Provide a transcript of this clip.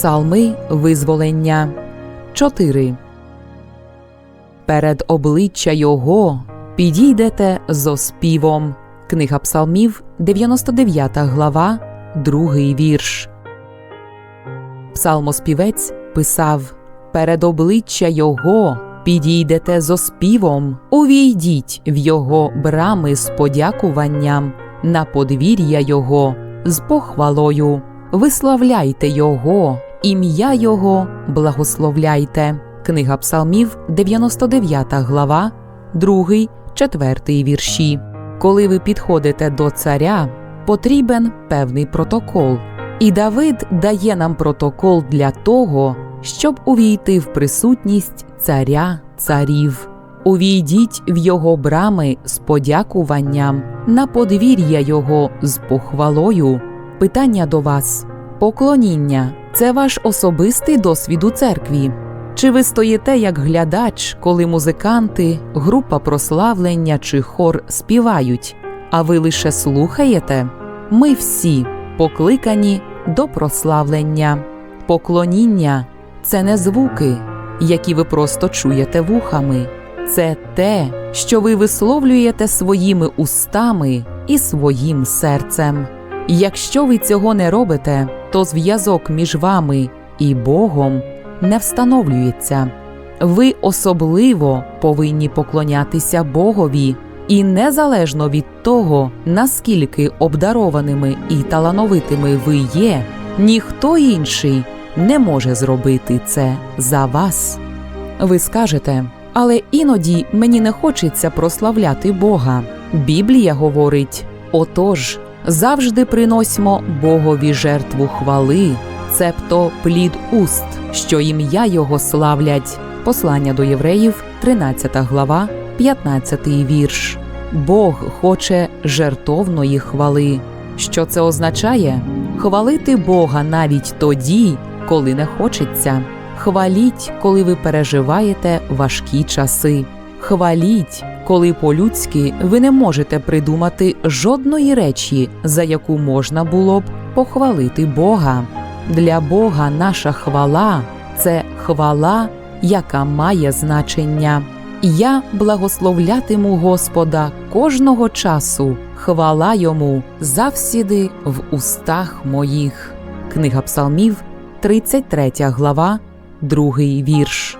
Псалми визволення 4. Перед обличчя Його підійдете з оспівом. Книга Псалмів, 99 глава, 2 вірш. Псалмоспівець писав Перед обличчя Його підійдете з оспівом, увійдіть в Його брами з подякуванням, на подвір'я Його з похвалою, виславляйте Його, ім'я Його благословляйте. Книга Псалмів, 99 глава, 2, 4 вірші. Коли ви підходите до царя, потрібен певний протокол. І Давид дає нам протокол для того, щоб увійти в присутність царя царів. Увійдіть в його брами з подякуванням, на подвір'я його з похвалою. Питання до вас: поклоніння це ваш особистий досвід у церкві. Чи ви стоїте як глядач, коли музиканти, група прославлення чи хор співають, а ви лише слухаєте? Ми всі покликані до прославлення. Поклоніння це не звуки, які ви просто чуєте вухами, це те, що ви висловлюєте своїми устами і своїм серцем. Якщо ви цього не робите, то зв'язок між вами і Богом не встановлюється. Ви особливо повинні поклонятися Богові, і незалежно від того, наскільки обдарованими і талановитими ви є, ніхто інший не може зробити це за вас. Ви скажете, але іноді мені не хочеться прославляти Бога. Біблія говорить: отож, завжди приносьмо Богові жертву хвали, цебто плід уст, що ім'я Його славлять. Послання до євреїв, 13 глава, 15 вірш. Бог хоче жертовної хвали. Що це означає? Хвалити Бога навіть тоді, коли не хочеться. Хваліть, коли ви переживаєте важкі часи. Хваліть, коли по-людськи ви не можете придумати жодної речі, за яку можна було б похвалити Бога. Для Бога наша хвала це хвала, яка має значення. Я благословлятиму Господа кожного часу, хвала йому завсіди в устах моїх. Книга Псалмів, 33 глава, 2 вірш.